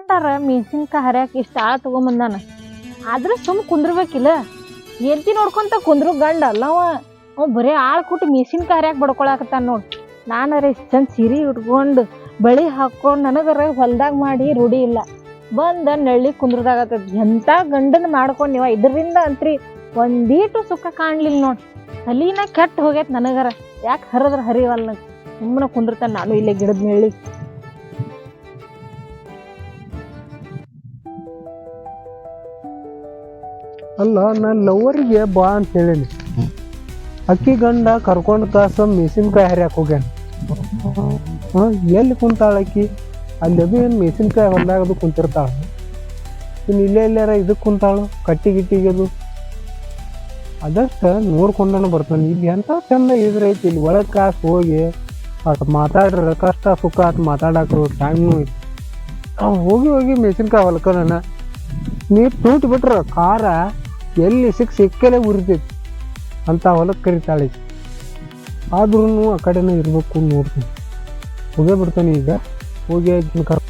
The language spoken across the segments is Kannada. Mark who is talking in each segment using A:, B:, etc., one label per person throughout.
A: ಅಂತಾರ ಮೆಣಸಿನ್ಕಾಯಿ ಹರಿಯಾಕ ಇಷ್ಟ ಆಳ ತಗೊಂಬಂದಾನ. ಆದ್ರೆ ಸುಮ್ ಕುಂದ್ರಬೇಕಿಲ್ಲ. ಹೆಂಡತಿ ನೋಡ್ಕೊಂತ ಕುಂದ್ರು ಗಂಡ. ಅಲ್ಲ ಅವ ಅವ ಬರೇ ಆಳ್ ಕೊಟ್ಟು ಮೆಣಸಿನ್ಕಾಯಿ ಹರಿಯಾಕ ಬಡ್ಕೊಳಕತ್ತಾನ ನೋಡಿ. ನಾನರ ಇಷ್ಟು ಚಂದ ಸೀರೆ ಉಟ್ಕೊಂಡು, ಬಳಿ ಹಾಕೊಂಡು ನನಗರ ಹೊಲ್ದಾಗ ಮಾಡಿ ರೂಢಿ ಇಲ್ಲ. ಬಂದ ನಳ್ಳಿ ಕುಂದ್ರದಾಗತ್ತದ. ಎಂತ ಗಂಡನ ಮಾಡ್ಕೊಂಡ್ ನೀವ ಇದರಿಂದ ಅಂತ್ರಿ ಒಂದೀಟು ಸುಖ ಕಾಣ್ಲಿಲ್ಲ ನೋಡಿ. ತಲೀನ ಕೆಟ್ಟ ಹೋಗೈತೆ ನನಗರ. ಯಾಕೆ ಹರಿದ್ರ ಹರಿವಲ್ಲ ಸುಮ್ಮನೆ ಕುಂದಿರ್ತಾನ ನಾನು ಇಲ್ಲೇ ಗಿಡದ ನೆಳ್ಳಿ
B: ಅಲ್ಲ ನಾನು ಲವರಿಗೆ ಬಾ ಅಂತ ಹೇಳೀನಿ. ಅಕ್ಕಿ ಗಂಡ ಕರ್ಕೊಂಡು ಕಾಸ ಮೆಸಿನ್ಕಾಯಿ ಹರಿಯಾಕ ಹೋಗ್ಯಾನ. ಹಾಂ ಎಲ್ಲಿ ಕುಂತಾಳ ಅಕ್ಕಿ? ಅಲ್ಲಿ ಅದು ಏನು ಮೆಸಿನ್ಕಾಯಿ ಹೊಲ್ದಾಗ ಅದು ಕುಂತಿರ್ತಾಳ? ಇನ್ನು ಇಲ್ಲೇ ಇಲ್ಲಾರ ಇದಕ್ಕೆ ಕುಂತಾಳು? ಕಟ್ಟಿ ಗಿಟ್ಟಿಗೆದು ಅದಷ್ಟು ನೋಡ್ಕೊಂಡನ ಬರ್ತಾನೆ. ಇಲ್ಲಿ ಎಂತ ಚಂದ ಇದ್ರೈತಿ ಇಲ್ಲಿ ಒಳಗೆ ಕಾಸು ಹೋಗಿ ಅಟ್ ಮಾತಾಡ್ರ ಕಷ್ಟ ಸುಖ ಅಟ್ ಮಾತಾಡಕ್ಕೆ ಟೈಮ್ನು ಐತಿ. ಹೋಗಿ ಹೋಗಿ ಮೆಸಿನ್ಕಾಯಿ ಹೊಲ್ಕೊನ ನೀರು ತೂಟ್ ಬಿಟ್ರ ಖಾರ ಎಲ್ಲಿ ಸಿಕ್ಕ ಸಿಕ್ಕಲೇ ಉರಿತೈತಿ ಅಂತ ಹೊಲಕ್ಕೆ ಕರಿತಾಳೆ. ಆದ್ರೂ ಆ ಕಡೆನೂ ಇರ್ಬೇಕು ನೋಡ್ತೀನಿ. ಹೋಗೇ ಬಿಡ್ತಾನೆ ಈಗ. ಹೋಗಿ ಕರ್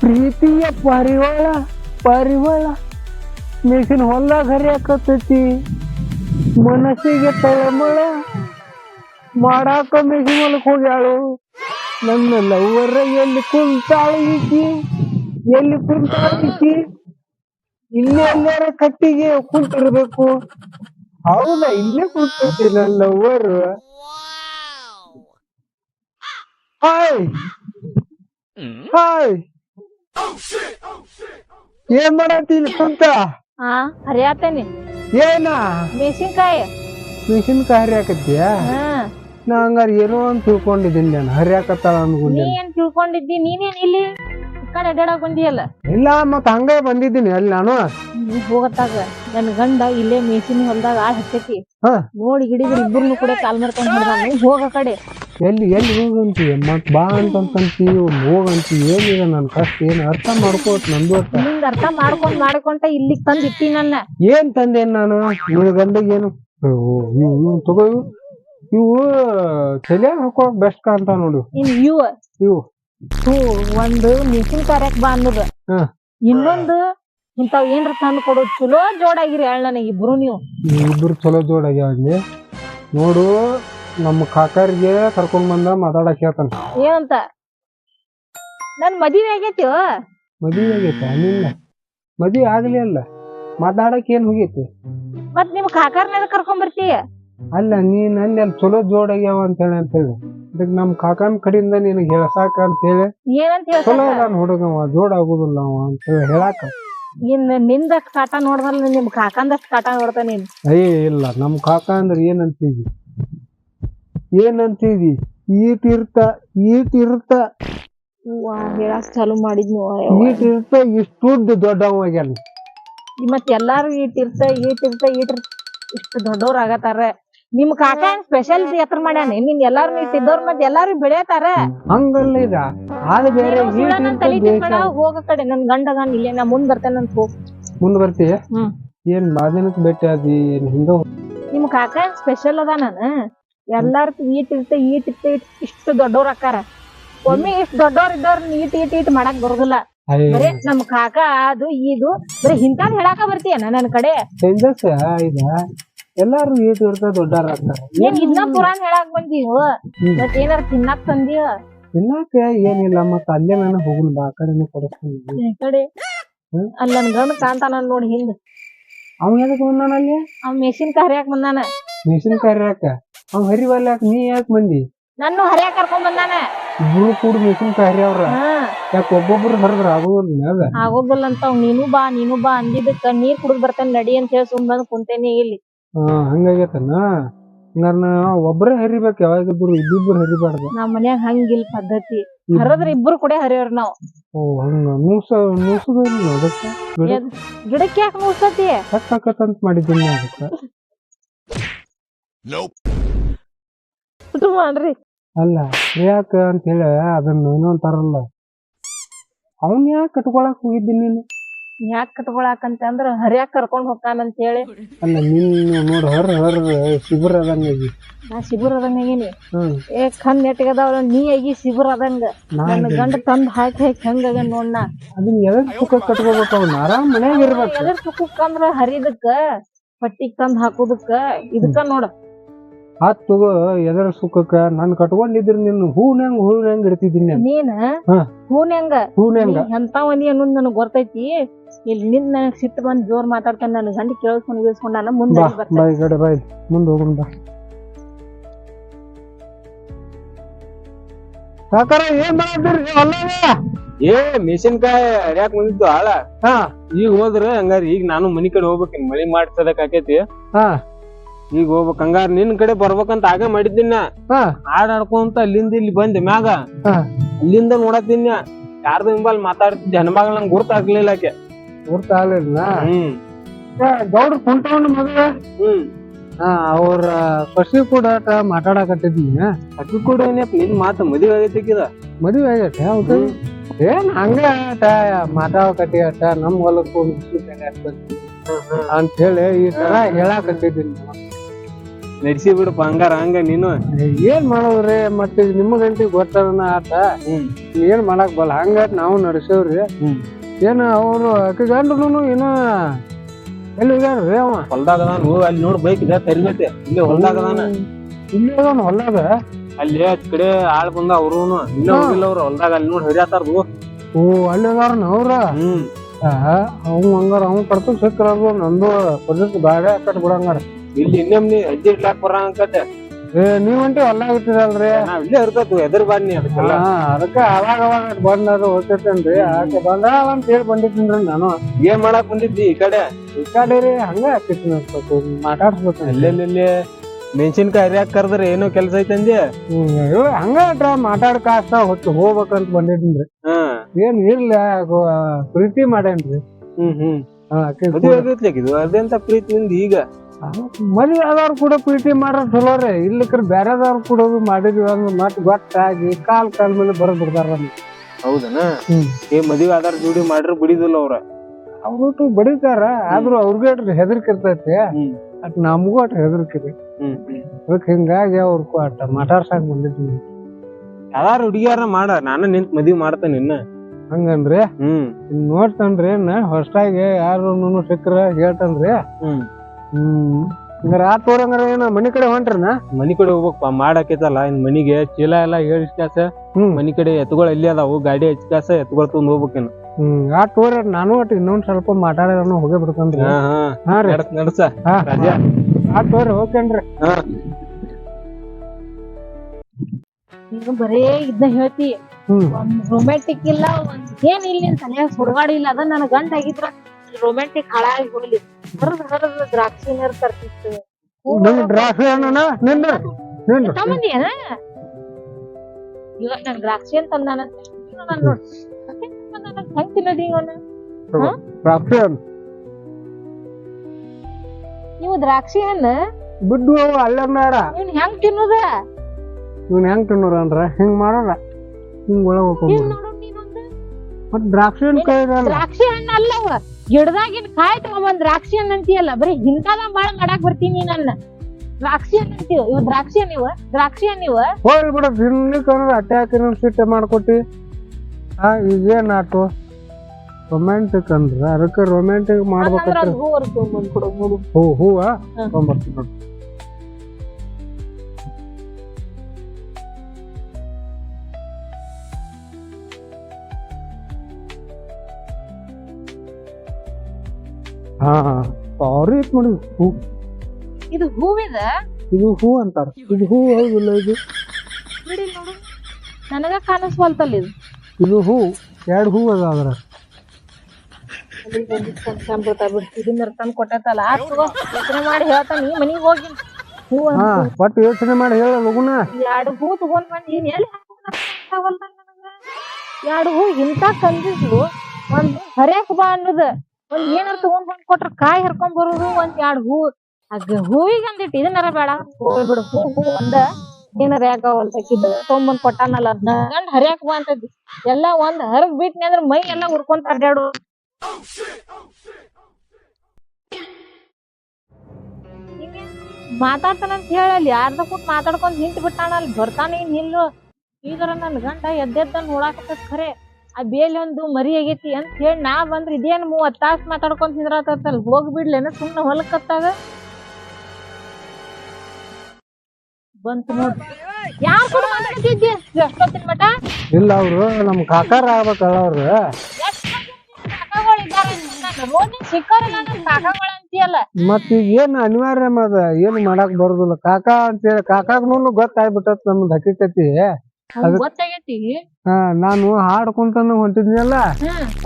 B: ಪ್ರೀತಿಯ ಪರಿವಾಳ ಪರಿವಾಳ. ಮೆಸಿನ ಹೊಲ್ದಾಗ ಹರಿಯಾಕತ್ತೈತಿ. ಮನಸ್ಸಿಗೆ ತಳಮಳ. ಮಾಡಾಕ ಮೆಸಿನ ಹೊಲಕ್ಕೆ ಹೋಗ್ಯಾಳು. ನನ್ನ ಲವರ ಎಲ್ಲಿ ಕುಂತಾಳು ಈಕಿ? ಎಲ್ಲಿ ಕುಂತಾಳು ಈಕಿ? ಇಲ್ಲೇ ಎಲ್ಲಾರ ಕಟ್ಟಿಗೆ ಕುಂತಿರ್ಬೇಕು? ಹೌದಾ ಇಲ್ಲೇ ಕೂತಿರ್ತಿಲ್ಲ ಹಾಯ್! ಹಾಯ್! ಏನ್ ಮಾಡತ್ತಿಲ್ಲ ಕುಂತ?
A: ಹಾ ಹರಿಯಾತೇನಿ.
B: ಏನ?
A: ಮೆಣಸಿನ್ಕಾಯಿ.
B: ಮೆಣಸಿನ್ಕಾಯಿ ಹರಿಯಾಕತ್ತೀಯ?
A: ಹಾ.
B: ನಾ ಹಂಗಾರ ಏನೋ ಅಂತ ತಿಳ್ಕೊಂಡಿದ್ದೀನಿ ನಾನು ಹರಿಯಾಕತ್ತಾಳ
A: ನೀ
B: ಅನ್ಕೊಂಡೆ
A: ಏನ್ ತಿಳ್ಕೊಂಡಿದ್ದಿ? ನೀನೇನ್ ಇಲ್ಲಿ? ಕಡೆ ಅಡ್ಡಾಡಕ್ ಬಂದಿಯಲ್ಲ?
B: ಇಲ್ಲ ಮತ್ತ ಹಂಗ ಬಂದಿದ್ದೀನಿ ಅಲ್ಲಿ ನಾನು.
A: ನೀ ಹೋಗತ್ತಾಗ ನನ್ ಗಂಡ ಇಲ್ಲೇ ಮೇಸಿನ ಹೊಲ್ದಾಗ ಆಳ್ ಹತ್ತೈತಿ.
B: ಹ.
A: ನೋಡಿ ಗಿಡಿಗರು ಇಬ್ಬರನ್ನು ಕೂಡ ಕಾಲ್ ಮಾಡ್ಕೊಂಡ್ ಹಿಡ್ದಾನ ಹೋಗ ಆ ಕಡೆ.
B: ಎಲ್ಲಿ ಎಲ್ಲಿ ಹೋಗಂತಿ ಮತ್ ಬಾ ಅಂತಂತಿ ಹೋಗಂತಿ ಏನಿದೆ ನನ್ನ ಕಷ್ಟ? ಏನು ಅರ್ಥ ಮಾಡ್ಕೋತ್ ನಂದು ಅರ್ಥ
A: ನಿಂಗ್ ಅರ್ಥ ಮಾಡ್ಕೊಂಡ್ ಮಾಡ್ಕೊಂತ ಇಲ್ಲಿಗ್ ತಂದ್ ಇಟ್ಟಿ ನನ್ನ.
B: ಏನ್ ತಂದೇನ್ ನಾನು? ಇವಳ ಗಂಡಗೇನು ಏನು? ಇವು ಇವು ತಗೋ ಇವು. ಇವು ತಲೆಯಾಗ ಹಾಕೋಕ್ ಬೆಸ್ಟ್ ಕಾಣ್ತಾವ ನೋಡು.
A: ಇನ್ ಇವ.
B: ಇವು.
A: ಹೂ ಒಂದು ಮೆಣಸಿನ್ಕಾಯಿ ಕಾರ್ಯಕ್ ಬಾ ಅನ್ನೋದು. ಇನ್ನೊಂದು ಇಂತಾವ್ ಏನ್ರ ತಂದು ಕೊಡೋದು ಚಲೋ ಜೋಡಾಗಿರಿ ಹೇಳ ನನಗೆ ಇಬ್ರು ನೀವು.
B: ಇಬ್ರು ಚಲೋ ಜೋಡಾಗಿ ಆಗ್ಲಿ. ನೋಡು ನಮ್ಮ ಕಾಕರಿಗೆ ಕರ್ಕೊಂಡ್ ಬಂದ ಮಾತಾಡಕ್ ಹೇಳ್ತಾನ.
A: ಏನಂತ? ನನ್ ಮದುವೆ ಆಗೈತಿ
B: ಮದುವೆ ಆಗೈತ? ನಿನ್ನ? ಮದುವೆ ಆಗ್ಲಿ ಅಲ್ಲ. ಮಾತಾಡಕ್ ಏನ್ ಹೋಗೈತಿ?
A: ಮತ್ ನಿಮ್ ಕಾಕರ್ನ ಕರ್ಕೊಂಡ್ ಬರ್ತೀಯ
B: ಅಲ್ಲ ನೀನ್ ಅಲ್ಲಿ ಅಲ್ಲಿ ಚಲೋ ಜೋಡಾಗ್ಯಾವ ಅಂತ ಹೇಳಿ ಅಂತ ಹೇಳಿ. ಅದಕ್ಕೆ ನಮ್ ಕಾಕನ್ ಕಡೆಯಿಂದ ನಿನಗ್ ಹೇಳಸಾಕ ಅಂತ ಹೇಳಿ
A: ಏನಂತ
B: ಚಲೋ
A: ಹೇಳ್ತಾರ
B: ಅದಾನ ಹುಡುಗ ಜೋಡ್ ಆಗುದಿಲ್ಲ ಅವ ಅಂತ ಹೇಳಿ ಹೇಳಾಕ.
A: ಇನ್ ನಿಂದಷ್ಟು ಕಾಟ ನೋಡ್ದಲ್ಲ ನಿಮ್ ಕಾಕಂದಷ್ಟು ಕಾಟ ನೋಡ್ತಾ ನೀನ್.
B: ಅಯ್ಯ ಇಲ್ಲ ನಮ್ ಕಾಕ ಅಂದ್ರೆ ಏನಂತೀವಿ? ಏನಂತೀವಿ? ಈಟ್ ಇರ್ತ ಈಟ್ ಇರ್ತ
A: ಹೇಳಕ್ ಚಾಲು ಮಾಡಿದ್ನು
B: ಈಟ್ ಇರ್ತ ಇಷ್ಟು ದೊಡ್ಡವ ಆಗ್ಯಾನ
A: ಮತ್ ಎಲ್ಲಾರು ಈಟ್ ಇರ್ತ ಈ ಇರ್ತ ಈ ಇರ್ತ ಇಷ್ಟು ದೊಡ್ಡವ್ರ ಆಗತಾರ ನಿಮ್ ಕಾಕ ಏನ್ ಸ್ಪೆಷಲ್ ಎತ್ರ ಮಾಡ್ಯಾನ? ನಿನ್ ಎಲ್ಲಾರು ಸಿದ್ದವ್ರ ಮತ್ತೆ ಎಲ್ಲಾರು ಬೆಳೆಯತಾರ?
B: ಹಂಗಲ್ಲ ಬೇರೆ
A: ಹೋಗ ಕಡೆ. ನನ್ ಗಂಡ ಅದಾನ ಇಲ್ಲೇ ನಾ ಮುಂದ್ ಬರ್ತೇನೆ ಅಂತ ಹೋಗ್.
B: ಮುಂದ್ ಬರ್ತೀಯ?
A: ಹ್ಮ್.
B: ಏನ್ ಬಾದಿನಕ್ ಭೇಟಿ ಆದಿ? ಏನ್ ಹಿಂಗ
A: ನಿಮ್ ಕಾಕ ಸ್ಪೆಷಲ್ ಅದ ನಾನು ಎಲ್ಲಾರು ಈಟ್ ಇರ್ತ ಈಟ್ ಇರ್ತ ಇಷ್ಟು ದೊಡ್ಡವ್ರ ಅಕ್ಕಾರ. ಒಮ್ಮೆ ಇಷ್ಟ್ ದೊಡ್ಡವ್ರ ಇದ್ದವ್ರ ಈಟ್ ಈಟ್ ಈಟ್ ಮಾಡಕ್ ಬರುದಿಲ್ಲ. ಬರೇ ನಮ್ ಕಾಕ ಅದು ಇದು ಬರೀ ಹಿಂತಾದ್ ಹೇಳಾಕ ಬರ್ತೀಯ ನನ್ ಕಡೆ?
B: ಎಲ್ಲಾರು ಏಟ್ ಇರ್ತಾ ದೊಡ್ಡಾರ ಆಗ್ತಾರ
A: ಏನ್ ಇದನ್ನ ಪುರಾಣ ಹೇಳಾಕ್ ಬಂದೀವ. ಮತ್ ಏನಾರ ತಿನ್ನಾಕ್
B: ತಿನ್ನಾಕ ಏನಿಲ್ಲ ಮತ್ತ ಅಲ್ಲೇ ನಾನು ಹೋಗಲ್ ಬಾ ಆ ಕಡೆನೆ ಕೊಡಿಸ್ತೀನಿ.
A: ಈ ಕಡೆ? ಅಲ್ಲಿ ನನ್ ಗಂಡ ಕಾಣ್ತಾನ ನೋಡಿ ಹಿಂದ.
B: ಅವ ಎದಕ್ ಬಂದಾನ ಅಲ್ಲಿ?
A: ಅವ್ ಮೆಷಿನ್ ಹರಿಯಾಕ್ ಬಂದಾನ?
B: ಮೆಷಿನ್ ಯಾಕ? ಅವ್ ಹರಿವಲ್ಲಾಕ ನೀ ಯಾಕೆ ಬಂದಿ?
A: ನನ್ನ ಹರಿಯಾಕ ಕರ್ಕೊಂಡ್ ಬಂದಾನ.
B: ಇಬ್ರು ಕೂಡ ಮೆಷಿನ್ ಹರಿಯವ್ರ
A: ಯಾಕ
B: ಯಾಕೆ ಒಬ್ಬೊಬ್ರು ಹರಿದ್ರ ಆಗೋದಿಲ್ಲ ಅದ?
A: ಆಗೋದಿಲ್ಲ ಅಂತ ಅವ್ ನೀನು ಬಾ ನೀನು ಬಾ ಅಂದಿದ್ದಕ್ಕ ನೀರ್ ಕುಡಿದ್ ಬರ್ತಾನೆ ನಡಿ ಅಂತ ಹೇಳಿ ಸುಮ್ ಬಂದ್ ಕುಂತೇನಿ ಇಲ್ಲಿ.
B: ಹಂಗಾಗೈತನ ನನ್ನ ಒಬ್ಬರೇ ಒಬ್ರೇ ಹರಿಬೇಕು ಯಾವಾಗಿದ್ರು ಇಬ್ಬಿಬ್ರು ಹರಿಬಾರ್ದು.
A: ನಮ್ ಮನ್ಯಾಗ ಹಂಗಿಲ್ ಪದ್ಧತಿ. ಹರದ್ರ ಇಬ್ರು ಕೂಡ ಹರಿಯೋರ್ ನಾವು.
B: ಓ ಹಂಗ ನೂಸ ನೂಸದಿಲ್ಲ ಅದಕ್ಕೆ?
A: ಎದ್- ಗಿಡಕ್ಕೆ ಯಾಕೆ ಮುಗ್ಸತಿ
B: ಅಂತ ಮಾಡಿದ್ದೀನಿ ಅದಕ್ಕೆ.
A: ಮಾಡ್ರಿ.
B: ಅಲ್ಲ ಯಾಕ ಅಂತ ಹೇಳಿ ಅದನ್ನ ಏನೋ ಅಂತಾರಲ್ಲ ಅವನ್ ಯಾಕೆ ಕಟ್ಕೊಳಕ್ ಹೋಗಿದ್ದೀನಿ ನೀನು?
A: ಯಾಕೆ ಕಟ್ಕೊಳಕಂತ ಅಂದ್ರ ಹರ್ಯಾಕ್ ಕರ್ಕೊಂಡ್ ಹೋಗ್ತಾನಂತ ಹೇಳಿ.
B: ಅಲ್ಲ ನಿನ್ನ ನೋಡ್ ಹರ್ ಹರ್ ಶಿಬಿರ ಅದಂಗ ಆಗಿ.
A: ನಾ ಶಿಬಿರ ಅದಂಗೇನಿ
B: ಹ್ಮ್.
A: ಏ ಕಣ್ ನೆಟ್ಟಗದಾವ ನೀ ಆಗಿ ಶಿಬಿರ ಅದಂಗ ನನ್ನ ಗಂಡ ತಂದ್ ಹಾಕಿ ಹಾಕಿ ಹೆಂಗ ನೋಡ್ನ
B: ಅದನ್ನ ಎದಕ್ ಸುಖ ಕಟ್ಕೋಬೇಕು? ಅವ್ನ ಆರಾಮ್ ಮನ್ಯಾಗ ಇರ್ಬೇಕು.
A: ಎದ್ರ ಸುಖಕ್ಕಂದ್ರ ಹರಿದಕ್ಕ ಪಟ್ಟಿಗ್ ತಂದ್ ಹಾಕೋದಕ್ಕ. ಇದಕ್ಕ ನೋಡ.
B: ಆತ್ ತಗೋ ಎದರ ಸುಖಕ್ಕ? ನಾನ್ ಕಟ್ಕೊಂಡಿದ್ರ ನಿನ್ನ ಹೂನ್ಯಾಂಗ ಹೂನ್ಯಾಂಗ ಇರ್ತಿದ್ದೀನಿ ನೀನ್? ಹಾ.
A: ಹೂನ್ಯಂಗ?
B: ಹೂನ್ಯಾಂಗ.
A: ಎಂತಾವನಿ ಅನ್ನೋದ್ ನನಗ್ ಗೊತ್ತೈತಿ. ಇಲ್ಲಿ ನಿಂತ ನನಗ್ ಸಿಟ್ಟು ಬಂದ್ ಜೋರ್ ಮಾತಾಡ್ತಾನೆ ನನ್ನ ಗಂಡ ಕೇಳಿಸ್ಕೊಂಡ್ ಮುಂದೆ
B: ಬಾ ಈ ಬಾ ಮುಂದೆ ಹೋಗೋಣ ಬಾ. ಸಾಕಾರ ಏನ್ ಮಾಡ್ತೀರಿ ಹೊಲ್ದಾಗ
C: ಏ ಮೆಣಸಿನ್ಕಾಯಿ ಹರ್ಯಾಕ್ ಬಂದಿದ್ದು ಆಳ.
B: ಹಾ.
C: ಈಗ ಹೋದ್ರ ಹಂಗಾರ ಈಗ ನಾನು ಮನಿ ಕಡೆ ಹೋಗ್ಬೇಕಿನ್ ಮಳಿ ಮಾಡ್ಸದಕ್ ಆಕೈತಿ.
B: ಹಾ.
C: ಈಗ ಹೋಗ್ಬೇಕ. ಹಂಗಾರ ನಿನ್ ಕಡೆ ಬರ್ಬೇಕಂತ ಆಗ ಮಾಡಿದ್ದೀನಿ ಆಡ್ಕೊಂತ ಅಲ್ಲಿಂದ ಇಲ್ಲಿ ಬಂದೆ ಮ್ಯಾಗ.
B: ಹಾ.
C: ಅಲ್ಲಿಂದ ನೋಡತ್ತೀನಿ ಯಾರ್ದು ಹಿಂಬಲ್ ಮಾತಾಡ್ತಿದ್ದೆ ಹೆಣ್ಮಗಳ ನಂಗೆ ಗುರ್ತಾಗ್ಲಿಲ್ಲ ಆಕೆ.
B: ಗುರ್ತಾಗ್ಲಿಲ್ಲ
C: ಹ್ಮ್.
B: ಗೌಡ್ರ ಕುಂಟವಣ್ಣ ಮದುವೆ?
C: ಹ್ಮ್.
B: ಅವ್ರ ಸಸಿ ಕೂಡ ಮಾತಾಡಕತ್ತಿದ್ನಿ.
C: ಅಕ್ಕಿ ಕೂಡ ಏನಪ್ಪ ನಿನ್ ಮಾತು ಮದುವೆ ಆಗೈತಿಕಿದ
B: ಮದುವೆ ಆಗೈತೆ ಹೌದು. ಏನ್ ಹಂಗ ಆಟ ಮಾತಾಡಕತ್ತಿ ಅಟ ನಮ್ ಹೊಲಕ್ಕೂ ಅಂತ ಹೇಳಿ ಈ ತರ ಹೇಳಾಕತ್ತಿದ್ದೀನಿ.
C: ನಡ್ಸಿ ಬಿಡಪ್ಪ ಹಂಗಾರ ಹಂಗ ನೀನು.
B: ಏನ್ ಮಾಡೋದ್ರಿ ಮತ್ತೆ ನಿಮ್ಮ ಗಂಟಿಗೆ ಗೊತ್ತದನ
C: ಆತ?
B: ಏನ್ ಮಾಡಕ್ ಬಲ್ಲ ಹಂಗ ನಾವು ನಡೆಸೇವ್ರಿ. ಏನ ಅವ್ರು ಅಕ್ಕ ಗಂಡನು ಏನ ಎಲ್ಲಿ ಹೋಗ್ಯಾನ್ರಿ ಅವ?
C: ಹೊಲ್ದಾಗ ನಾನು ಅಲ್ಲಿ ನೋಡ್ ಬೈಕ್ ಇದೆ ತರಿಗೈತೆ ಇಲ್ಲಿ ಹೊಲ್ದಾಗ ನಾನು
B: ಇಲ್ಲಿ ಅದಾನ ಹೊಲ್ದಾಗ?
C: ಅಲ್ಲಿ ಆ ಕಡೆ ಆಳ್ ಬಂದ ಅವ್ರು ಇಲ್ಲ ಹೋಗಿಲ್ಲ ಅವ್ರು ಹೊಲ್ದಾಗ ಅಲ್ಲಿ ನೋಡಿ ಹರಿಯಾತಾರ್ದು
B: ಓ ಅಲ್ಲಿ ಹೋಗಾರನ ಅವ್ರ?
C: ಹ್ಮ್.
B: ಅವ್ ಹಂಗಾರ ಅವ್ ಕಡ್ತು ಸಿಕ್ಕ್ರದು ನಂದು ಪ್ರೊಜೆಕ್ಟ್ ಬ್ಯಾಡ ಕಟ್ ಬಿಡಂಗಾರ
C: ಇಲ್ಲಿ ಇನ್ನೊಮ್ಮೆ ಅಜ್ಜಿ ಇಡ್ಲಾಕ್ ಬರಂಗತ್ತೆ
B: ಏ ನೀವಂಟಿ ಹೊಲ ಇಟ್ಟಿರಲ್ರಿ
C: ನಾವ್ ಇಲ್ಲೇ ಇರ್ತೈತಿ ಎದುರು ಬಾಡ್ನಿ ಅದಕ್ಕೆಲ್ಲ.
B: ಅದಕ್ಕೆ ಅವಾಗ ಅವಾಗ ಬಂದದು ಹೋಗ್ತೈತೇನ್ರಿ. ಆಕೆ ಬಂದ ಅಂತ ಹೇಳಿ ಬಂದಿದ್ದೀನಿ ನಾನು.
C: ಏನ್ ಮಾಡಕ್ ಬಂದಿದ್ದಿ ಈ ಕಡೆ?
B: ಈ ಕಡೆ ರೀ ಹಂಗ ಆಗ್ತೈತಿ ಸ್ವಲ್ಪ ಮಾತಾಡ್ಸ್ಬೇಕು
C: ಅಲ್ಲೆಲ್ಲಿ ಮೆಣಸಿನ್ಕಾಯಿ ಅರಿಯಾಕ್ ಕರೆದ್ರೆ ಏನೋ ಕೆಲಸ ಐತಂದಿ?
B: ಹ್ಮ್ ಹಂಗ ಟ್ರ ಮಾತಾಡ್ ಕಾಸ್ತ ಹೊತ್ತು ಹೋಗ್ಬೇಕಂತ
C: ಬಂದಿದ್ದೀನಿ
B: ಏನ್ ಇರ್ಲ ಪ್ರೀತಿ ಮಾಡೇನ್ರಿ.
C: ಹ್ಮ್ ಹ್ಮ್. ಅದೇಂತ ಪ್ರೀತಿ ಈಗ?
B: ಮದ್ವೆ ಆದವ್ರು ಕೂಡ ಪ್ರೀತಿ ಮಾಡ್ರ ಚಲೋ ರೀ ಇಲ್ಲಕ್ರ ಬ್ಯಾರೆದವ್ರು ಕೂಡ ಮಾಡಿದ್ವಿ ಅಂದ್ರೆ ಮತ್ತೆ ಗೊತ್ತಾಗಿ ಕಾಲ್ ಕಾಲ್ ಮೇಲೆ ಬರದ್ ಬಿಡ್ತಾರ
C: ಹೌದನ. ಏ ಮದುವೆ ಆಧಾರ ಜೋಡಿ ಮಾಡ್ರ ಬಿಡಿದಿಲ್ಲ ಅವ್ರ.
B: ಅವ್ರು ಬಡಿತಾರ ಆದ್ರೂ ಅವ್ರಿಗೆ ಅಟ್ ಹೆದರಿಕೆ ಇರ್ತೈತಿ. ಅಟ್ ನಮಗೂ ಅಟ್ ಹೆದರಿಕೆ ರೀ ಅದಕ್ಕೆ ಹಿಂಗಾಗಿ ಅವ್ರ ಅಟ್ಟ ಮಾತಾಡ್ಸಾಕ್ ಬಂದಿದ್ವಿ.
C: ಯಾರು ಹುಡುಗಿಯಾರ ಮಾಡ ನಾನು ನಿಂತ ಮದ್ವಿ ಮಾಡ್ತೇನೆ ಇನ್ನ.
B: ಹಂಗನ್ರಿ
C: ಹ್ಮ್.
B: ನೋಡ್ತನ್ರಿ ನಾ ಹೊಸ್ದಾಗಿ ಯಾರು ಸಿಕ್ಕ್ರ ಹೇಳ್ತನ್ರಿ
C: ಹ್ಮ್.
B: ಹಂಗಾರ ಆ ಏನ ಮನಿ ಕಡೆ ಹೊಂಟ್ರನ?
C: ಮನಿ ಕಡೆ ಹೋಗ್ಬೇಕಪ್ಪ ಮಾಡಾಕೈತಲ್ಲ. ಇನ್ ಮನಿಗೆ ಚೀಲ ಎಲ್ಲಾ ಹೇಳಿಸ್ಕಾಸ
B: ಹ್ಮ್.
C: ಮನಿ ಕಡೆ ಎತ್ತುಗಳು ಎಲ್ಲಿ ಅದಾವು? ಗಾಡಿ ಹಚ್ಕಾಸ ಎತ್ತುಗಳು ತಗೊಂಡ್ ಹೋಗ್ಬೇಕೇನು
B: ಹ್ಮ್. ಆ ತೋರ ನಾನು ಒಟ್ಟು ಇನ್ನೊಂದ್ ಸ್ವಲ್ಪ ಮಾತಾಡಿದ್ರು ಹೋಗೇ ಬಿಡ್ತಂದ್ರಿ
C: ಹಾ ಹಾ.
B: ರೀ.
C: ನಡ್ಸ ನಡ್ಸ.
B: ಹಾ.
C: ರಾಜ.
B: ಆ ತೋರಿ ಹೋಗ್ತೇನ್ರಿ.
C: ಹಾ.
A: ನೀನು ಬರೇ ಇದನ್ನ ಹೇಳ್ತಿ.
B: ಹ್ಮ್.
A: ಒಂದ್ ರೊಮ್ಯಾಂಟಿಕ್ ಇಲ್ಲ ಒಂದ್ ಏನ್ ಇಲ್ಲಿ ತಲೆಯಾಗ ಸುಡಗಾಡ ಇಲ್ಲ ಅದ ನನ್ ಗಂಡ ಆಗಿದ್ರ ರೊಮ್ಯಾಂಟಿಕ್ ಹಾಳಾಗಿ ಹೋಗ್ಲಿ. ಹರದ್ ಹರದ್ ದ್ರಾಕ್ಷಿ ನೀರ್ ತರ್ತಿತ್ತು.
B: ದ್ರಾಕ್ಷಿ ಹಣ್ಣನ ನಿಂದ್ರ ನಿಂದ್ರ
A: ತಮ್ಮಂದಿಯನ ಇವಾಗ ನನ್ ದ್ರಾಕ್ಷಿ ಅಂತ ಅಂದಾನ. ನಾನು ನೋಡ್. ಹೆಂಗ್ ತಿನ್ನೋದಿ
B: ದ್ರಾಕ್ಷಿ ಹಣ್ಣು.
A: ನೀವು ದ್ರಾಕ್ಷಿ ಹಣ್ಣ?
B: ಬಿಡ್ಡು ಅವು ಅಲ್ಲೇ ಬೇಡ
A: ಇವ್ನ ಹೆಂಗ್ ತಿನ್ನೋದ?
B: ಇವ್ನ ಹೆಂಗ್ ತಿನ್ನೋರ ಅಂದ್ರ ಹಿಂಗ್ ಮಾಡೋರ ಹಿಂಗ್ ಒಳಗ್
A: ಹಿಂಗ್
B: ಹೋಗ್ಕೊಂಡ್ ಮತ್ ದ್ರಾಕ್ಷಿ ಹಣ್ಣು ಕೈ
A: ದ್ರಾಕ್ಷಿ ಹಣ್ಣ ಅಲ್ಲವ. ಗಿಡದಾಗಿನ ಕಾಯಿ ತಗೊಂಬಂದ್ ದ್ರಾಕ್ಷಿ ಹಣ್ಣು ಅಂತೀಯಲ್ಲ ಬರೀ ಇಂಥದ ಬಾಳ ಮಾಡಾಕ್ ಬರ್ತೀನಿ ನನ್ನ. ದ್ರಾಕ್ಷಿ ಹಣ್ಣು ಅಂತೀವ ಇವ್ ದ್ರಾಕ್ಷಿ ಹಣ್ಣಿವ ದ್ರಾಕ್ಷಿ ಹಣ್ಣಿವ
B: ಹೋಗ್ಲಿ ಬಿಡ ತಿನ್ಲಿಕ್ಕೆ ಅಂದ್ರೆ ಅಟ್ಟೆ ಹಾಕಿ ಸಿಟ್ಟೆ ಮಾಡ್ಕೊಟ್ಟಿ. ಆ ಈಗೇನ್ ಆಟು ರೊಮ್ಯಾಂಟಿಕ್ ಅಂದ್ರ ಅದಕ್ಕೆ ರೊಮ್ಯಾಂಟಿಕ್ ಮಾಡ್ಬೇಕು ಹೂವ. ತೊಗೊಂಬರ್ತೀನಿ ನೋಡು. ಹಾ ಸಾರಿ ಐತ್ ನೋಡಿ ಹೂ.
A: ಇದು ಹೂವಿದ?
B: ಇದು ಹೂ ಅಂತಾರ ಇದು ಹೂ ಹೌದಿಲ್ಲ ಇದು?
A: ಬಿಡಿ ನೋಡು. ನನಗ ಕಾಣಿಸ್ವಲ್ತಲ್ಲ ಇದು.
B: ಇದು ಹೂ ಎರಡು ಹೂ ಅದ ಅದ್ರ
A: ಇದನ್ನ ತಂದ್ ಕೊಟ್ಟೈತಲ್ಲ ಯೋಚನೆ ಮಾಡಿ ಹೇಳ್ತಾನಿ ಮನಿಗ್ ಹೋಗಿ ಹೂ
B: ಹಾ ಒಟ್ಟು ಯೋಚನೆ ಮಾಡಿ ಹೇಳ ಲಗುನ.
A: ಎರಡು ಹೂ ತಗೊಂಡ್ ಬಂದಿ ಎಲ್ಲಿ ಹಾಕೋಣ ಎರಡು ಹೂ ಇಂತ ಕಂದಿದ್ಲು ಒಂದು ಹರ್ಯಾಕ್ ಬಾ ಅನ್ನೋದ. ಒಂದ್ ಏನಾರ ತಗೊಂಡ್ ಬಂದ್ ಕೊಟ್ರ ಕಾಯಿ ಹರ್ಕೊಂಡ್ ಬರೋದು ಒಂದ್ ಎರಡ್ ಹೂ. ಅದ್ ಹೂವಿಗೆ ಅಂದಿಟ್ಟು ಇದನ್ನಾರ ಬೇಡ. ಹೋಗ್ಬಿಡು ಹೂ ಹೂ ಒಂದ ಏನಾರ ಯಾಕಾವಲ್ತಕ್ಕಿದ್ದ ತಗೊಂಬಂದ್ ಕೊಟ್ಟಾನಲ್ಲ ಅದ್ನ. ಗಂಡ್ ಹರಿಯಾಕ ಅಂತ ಎಲ್ಲಾ ಒಂದ್ ಹರಗ್ ಬಿಟ್ನಿ ಅಂದ್ರ ಮೈ ಎಲ್ಲಾ ಉರ್ಕೊಂತ ಅಡ್ಯಾಡು. ಮಾತಾಡ್ತಾನಂತ ಹೇಳಲ್ಲಿ ಯಾರ್ದ ಕೂತ್ ಮಾತಾಡ್ಕೊಂಡ್ ನಿಂತ್ ಬಿಟ್ಟಾನ ಅಲ್ಲಿ ಬರ್ತಾನ ಇನ್ ನಿಲ್ಲು ಈಗರ ನನ್ ಗಂಡ ಎದ್ದೆದ್ದ ನೋಡಾಕತ್ತ ಖರೆ. ಆ ಬೇಲಿ ಒಂದು ಮರಿ ಆಗೈತಿ ಅಂತ ಹೇಳಿ ನಾ ಬಂದ್ರ ಇದೇನು ಮೂವತ್ತು ತಾಸು ಮಾತಾಡ್ಕೊಂತ ನಿಂದ್ರಾತತ್ತಲ್ ಹೋಗ್ಬಿಡ್ಲೇನ ಸುಮ್ಮನೆ ಸುಮ್ನ ಹೊಲಕ್ಕತ್ತಾಗ ಬಂತು ನೋಡ್ರಿ ಯಾರ್ ಕೂಡ ಮಾತಾಡ್ತಿದ್ದಿ? ಎಷ್ಟೊತ್ತಿನ ಮಟ
B: ಇಲ್ಲ ಅವ್ರು ನಮ್ ಕಾಕಾರ ಆಗ್ಬೇಕಲ್ಲ ಅವ್ರು.
A: ರೋಡ್ ಸಿಕ್ಕಾರಲ್ಲ ನನ್ ಕಾಕಾಗಳ ಅಂತೀಯಲ್ಲ.
B: ಮತ್ ಈಗ ಏನ್ ಅನಿವಾರ್ಯ ಮದ? ಏನ್ ಮಾಡಾಕ್ ಬರುದಿಲ್ಲ. ಕಾಕಾ ಅಂತೇಳಿ ಕಾಕಾಗ್ನು ಗೊತ್ತಾಗ್ಬಿಟ್ಟತ್ ನಮ್ದು ಹಕ್ಕಿಕತಿ
A: ಅವ್ನ್ ಗೊತ್ತಾಗೈತಿ.
B: ಹಾ ನಾನು ಹಾಡ್ಕೊಂತಾನ ಹೊಂಟಿದ್ನಲ್ಲ.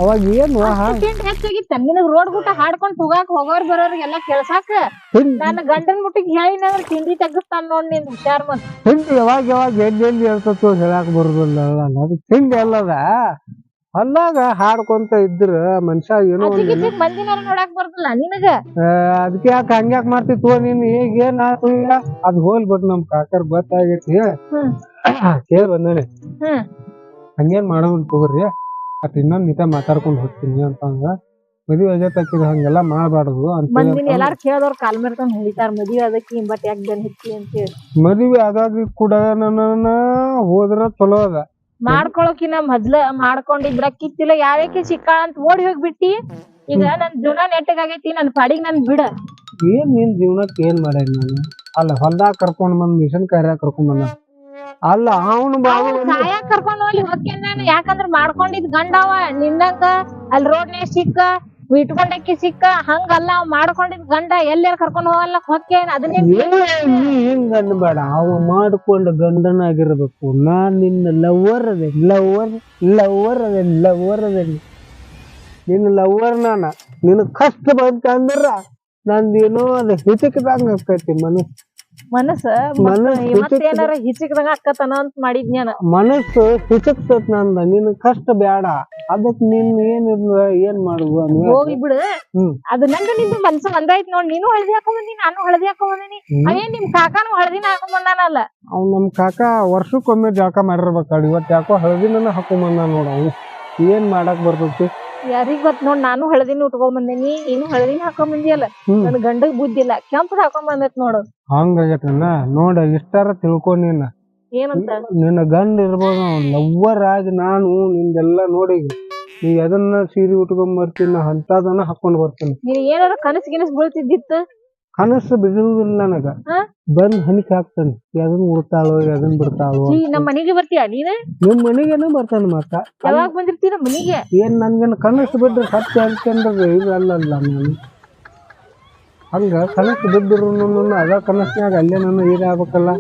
B: ಅವಾಗ ಏನು ಹಾಡ್
A: ತಿಂಡಿ ಹೆಚ್ಚಾಗಿತ್ತ. ನಿನಗ್ ರೋಡ್ ಗುಟ್ಟ ಹಾಡ್ಕೊಂಡ್ ಹೋಗಾಕ್ ಹೋಗೋರ್ ಬರೋರ್ಗೆಲ್ಲ ಕೆಲ್ಸಾಕ
B: ಹಿಂದ್-
A: ನನ್ನ ಗಂಡನ್ ಮುಟ್ಟಿಗೆ ಹೇಳಿನಂದ್ರ ತಿಂಡಿ ತೆಗಿಸ್ತಾನ ನೋಡ್ ನಿನ್ ಹುಷಾರ್ ಮತ್.
B: ಹಿಂದಿ ಯಾವಾಗ ಯಾವಾಗ ಎಲ್ಲಿ ಎಲ್ಲಿ ಇರ್ತತೋ ಹೇಳಾಕ್ ಬರುದಿಲ್ಲ ಅದು ಹಿಂದಿ ಅಲ್ಲದ. ಹೊಲ್ದಾಗ ಹಾಡ್ಕೊಂತ ಇದ್ರ ಮನುಷ್ಯ ಏನೋ ಒಂದ್
A: ಚಿಕ್ಕ ಮಂದಿನಾರ ನೋಡಾಕ್ ಬರ್ತಲ್ಲ ನಿನಗ?
B: ಅದಕ್ಕೆ ಯಾಕೆ ಹಂಗ್ಯಾಕ್ ಮಾಡ್ತಿತ್ತು ನೀನ್? ಈಗ? ಏನ್ ಅದ್ ಹೋಲ್ ಬಿಟ್ ನಮ್ ಕಾಕರ್ ಗೊತ್ತಾಗೈತಿ.
A: ಹ್ಮ್.
B: ಕೇಳಿ ಬಂದೇನೆ
A: ಹ್ಮ್.
B: ಹಂಗೇನ್ ಮಾಡೋದ್ ತಗೋರಿ. ಅಟ್ ಇನ್ನೊಂದ್ ನಿತ ಮಾತಾಡ್ಕೊಂಡ್ ಹೋಗ್ತೀನಿ ಅಂತ ಅಂದ ಮದ್ವಿ ಆಗೈತಕ್ಕಿದ ಹಂಗೆಲ್ಲ ಮಾಡ್ಬಾರ್ದು ಅಂತ
A: ಮಂದಿನ ಎಲ್ಲಾರ್ ಕೇಳದವ್ರ ಕಾಲ್ ಮೇರ್ಕೊಂಡ್ ಹೊಡಿತಾರ ಮದ್ವಿ ಅದಕ್ಕೆ ಬಟ್ ಯಾಕೆ ಬೆನ್ ಅಂತ ಅಂತೇಳಿ
B: ಮದ್ವಿ ಆದಾಗ ಕೂಡ ನನ್ನ ಹೋದ್ರ ಚಲೋ ಅದ.
A: ಮಾಡ್ಕೊಳಕಿನ ಮೊದ್ಲ ಮಾಡ್ಕೊಂಡಿದ್ರ ಕಿತ್ತಿಲ್ಲ ಯಾವ್ಯಾಕೆ ಸಿಕ್ಕಾಳ ಅಂತ ಓಡಿ ಹೋಗ್ಬಿಟ್ಟಿ? ಈಗ ನನ್ ಜೀವನ ನೆಟ್ಟಗಾಗೈತಿ ನನ್ ಪಾಡಿಗೆ ನನ್ ಬಿಡ.
B: ಏನ್ ನಿನ್ ಜೀವನಕ್ಕೆ ಏನ್ ಮಾಡ್ಯಾನ ನಾನು? ಅಲ್ಲ ಹೊಲ್ದಾಗ ಕರ್ಕೊಂಡ್ ಬಂದ್ ಮಿಷನ್ ಕಾರ್ಯ ಕರ್ಕೊಂಡ್ ಬಂದ. ಅಲ್ಲ ಅವನು
A: ಸಾಯಾಕ್ ಕರ್ಕೊಂಡ್ ಹೋಗ್ಲಿ ಹೊಕ್ಕೇನ್ ನಾನು? ಯಾಕಂದ್ರ ಮಾಡ್ಕೊಂಡಿದ್ ಗಂಡವ ನಿನ್ನಂಗ ಅಲ್ಲಿ ರೋಡ್ನ್ಯಾಗ ಸಿಕ್ಕ ಇಟ್ಕೊಂಡಕ್ಕಿ ಸಿಕ್ಕ ಹಂಗಲ್ಲ ಅವ್ ಮಾಡ್ಕೊಂಡಿದ್ ಗಂಡ ಎಲ್ಲಾರ ಕರ್ಕೊಂಡ್ ಹೋಗಲ್ಲ ಹೊಕ್ಕೇನ್? ಅದನ್ನೇ
B: ಹಿಂಗ ಅನ್ಬೇಡ. ಅವ ಮಾಡ್ಕೊಂಡ ಗಂಡನಾಗಿರ್ಬೇಕು. ನಾನ್ ನಿನ್ನ ಲವರ್ ಅದೇ. ಲವರ್ ಲವರ್ ಅದೇ ಲವರ್ ಅದೇ ನಿನ್ನ ಲವರ್ ನಾನ. ನಿನ್ನ ಕಷ್ಟ ಬಂತ ಅಂದ್ರ ನಂದೇನೋ ಅದ ಹಿಚಕ್ದಂಗ ಆಗ್ತೈತಿ ಮನಸ್ಸು.
A: ಮನಸ್ಸ ಮತ್ತೇನಾರ ಹಿಚಕ್ದಂಗ ಅಕ್ಕತನ ಅಂತ ಮಾಡಿದ್ನ್ಯಾನ?
B: ಮನಸ್ಸು ಹಿಚಕ್ತತ್ ನಂದ ನಿನ್ ಕಷ್ಟ ಬೇಡ ಅದಕ್ ನಿನ್ ಏನ್ ಏನ್ ಮಾಡುವ
A: ಹೋಗಿ ಬಿಡು. ಅದು ನಂದು ನಿಂದು ಮನ್ಸ ಒಂದಾಯ್ತು ನೋಡ್ ನೀನು ಹಳದಿ ಹಾಕೊಂಡ್ ಬಂದಿ ನಾನು ಹಳದಿ ಹಾಕೊಂಡ್ ಬಂದಿನಿ.
B: ಹ್ಮ್.
A: ಅವೇನ್ ನಿಮ್ ಕಾಕಾನು ಹಳದಿನ ಹಾಕೊಂಡ್ ಬಂದಾನಲ್ಲ.
B: ಅವ್ ನಮ್ ಕಾಕ ವರ್ಷಕ್ಕೊಮ್ಮೆ ಜಳಕ ಮಾಡಿರ್ಬೇಕಾಡ ಇವತ್ ಯಾಕೋ ಹಳದಿನ ಹಾಕೊಂಬಂದ ನೋಡ ಅವ್ನು. ಏನ್ ಮಾಡಕ್ ಬರ್ತೈತಿ
A: ಯಾರಿಗ್ ಗೊತ್ತ ನೋಡ್ ನಾನು ಹಳದಿನ ಉಟ್ಕೊಂಡ್ ಬಂದೇನಿ ನೀನು ಹಳದಿನ ಹಾಕೊಂಡ್ ಬಂದಿಯಲ್ಲ.
B: ಹ್ಮ್.
A: ನನ್ ಗಂಡಗ್ ಬುದ್ಧಿಲ್ಲ ಕೆಂಪದ ಹಾಕೊಂಡ್ ಬಂದೈತ್ ನೋಡು.
B: ಹಂಗಾಗೈತನ ನೋಡ ಇಷ್ಟಾರ ತಿಳ್ಕೊ ನೀನ್.
A: ಏನಂತ?
B: ನಿನ್ನ ಗಂಡ ಇರ್ಬೋದು ಲವ್ವರ್ ಆಗಿ ನಾನು ನಿಂದೆಲ್ಲ ನೋಡಿ ನೀ ಅದನ್ನ ಸೀರೆ ಉಟ್ಕೊಂಡ್ ಬರ್ತೀನಿ ನಾ ಅಂತದನ್ನ ಹಾಕೊಂಡ್ ಬರ್ತೀನಿ.
A: ನೀನ್ ಏನಾರ ಕನಸ್ ಗಿನಸ್ ಬೀಳ್ತಿದ್ದಿತ್ತು?
B: ಕನಸು ಬಿಡುವುದಿಲ್ಲ ನನಗ? ಬಂದ್ ಹನಿಕ್ ಹಾಕ್ತಾನೆ. ಯಾವ್ದನ್ ಉಡ್ತಾಳೋ ಯಾವ್ದನ್ ಬಿಡ್ತಾಳೋ
A: ಈ ನಮ್ ಮನೆಗೆ ಬರ್ತೀಯ ನೀನ್?
B: ನಿಮ್ ಮನೆಗೇನು ಬರ್ತಾನೆ ಮತ್ತ.
A: ಯಾವಾಗ ಬಂದಿರ್ತೀನ ಮನೆಗೆ?
B: ಏನ್ ನನ್ಗೇನು ಕನಸು ಬಿಡ್ರಿ ಸತ್ಯ ಅಂತಂದ್ರೆ ಇದು ಅಲ್ಲಲ್ಲ ನಾನು. ಹಂಗ ಕನಸು ಬಿದ್ದರು ಅದ ಕನಸಿನಾಗ ಅಲ್ಲೇ ನಾನು ಈಗ ಆಗ್ಬೇಕಲ್ಲ